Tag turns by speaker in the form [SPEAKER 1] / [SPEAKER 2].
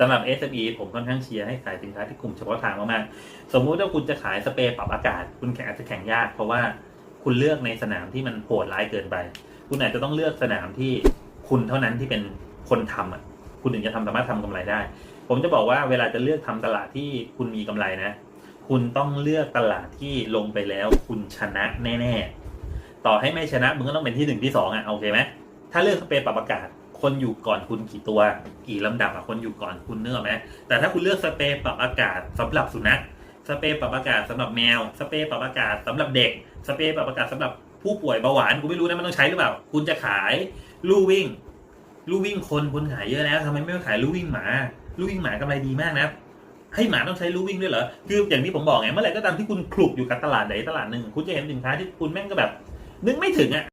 [SPEAKER 1] สำหรับ SME ผมค่อนข้างเชียร์ให้ขายสินค้าที่กลุ่มเฉพาะทางมากๆ สมมุติว่าคุณจะขายสเปรย์ปรับอากาศ คุณแข่งอาจจะแข่งยาก เพราะว่าคุณเลือกในสนามที่มันโหดร้ายเกินไป คุณอาจจะต้องเลือกสนามที่คุณเท่านั้นที่เป็นคนทำอะ คุณถึงจะทำสามารถทำกำไรได้ ผมจะบอกว่าเวลาจะเลือกทำตลาดที่คุณมีกำไรนะ คุณต้องเลือกตลาดที่ลงไปแล้ว คุณชนะแน่ ๆ ต่อให้ไม่ชนะมึงก็ต้องเป็นที่หนึ่งที่สองอะโอเคไหมถ้าเลือกสเปรย์ปรับอากาศ คนอยู่ก่อนคุณกี่ตัว กี่ลำดับอะคนอยู่ก่อนคุณเนื้อไหมแต่ถ้าคุณเลือกสเปรย์ปรับอากาศสำหรับสุนัขสเปรย์ปรับอากาศสำหรับแมว สเปรย์ปรับอากาศสำหรับเด็ก สเปรย์ปรับอากาศสำหรับผู้ป่วยเบาหวานกูไม่รู้นะมันต้องใช้หรือเปล่า คุณจะขายลู่วิ่งลู่วิ่งคนคนขายเยอะแล้วทำไมไม่ขายลู่วิ่งหมาลู่วิ่งหมากำไรดีมากนะให้หมาต้องใช้ลู่วิ่งด้วยเหรอคืออย่างที่ผมบอกไงเมื่อไหร่ก็ตามที่คุณคลุกอยู่กับตลาดไหนตลาดหนึ่งคุณจะเห็นสินค้าที่คุณแม่งก็แบบ นึกไม่ถึงอะ